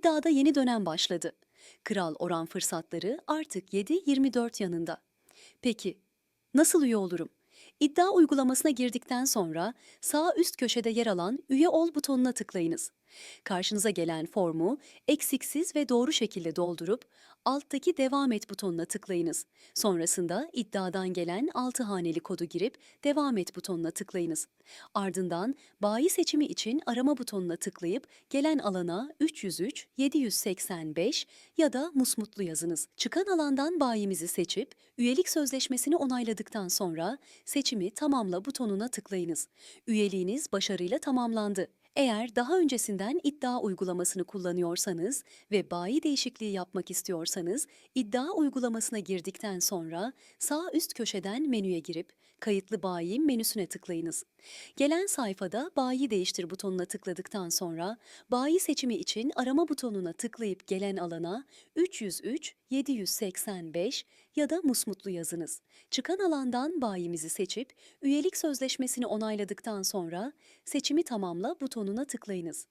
İddiada yeni dönem başladı. Kral oran fırsatları artık 7-24 yanında. Peki nasıl üye olurum? İddia uygulamasına girdikten sonra sağ üst köşede yer alan üye ol butonuna tıklayınız. Karşınıza gelen formu eksiksiz ve doğru şekilde doldurup alttaki devam et butonuna tıklayınız. Sonrasında iddiadan gelen 6 haneli kodu girip devam et butonuna tıklayınız. Ardından bayi seçimi için arama butonuna tıklayıp gelen alana 303 785 ya da musmutlu yazınız. Çıkan alandan bayimizi seçip üyelik sözleşmesini onayladıktan sonra seçimi tamamla butonuna tıklayınız. Üyeliğiniz başarıyla tamamlandı. Eğer daha öncesinden iddia uygulamasını kullanıyorsanız ve bayi değişikliği yapmak istiyorsanız iddia uygulamasına girdikten sonra sağ üst köşeden menüye girip kayıtlı bayi menüsüne tıklayınız. Gelen sayfada bayi değiştir butonuna tıkladıktan sonra bayi seçimi için arama butonuna tıklayıp gelen alana 303 785 ya da musmutlu yazınız. Çıkan alandan bayimizi seçip üyelik sözleşmesini onayladıktan sonra seçimi tamamla butonuna tıklayınız.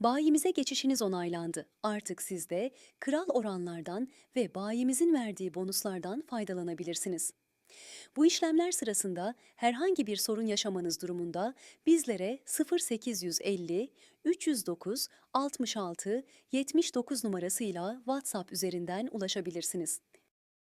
Bayimize geçişiniz onaylandı. Artık siz de kral oranlardan ve bayimizin verdiği bonuslardan faydalanabilirsiniz. Bu işlemler sırasında herhangi bir sorun yaşamanız durumunda bizlere 0850 309 66 79 numarasıyla WhatsApp üzerinden ulaşabilirsiniz.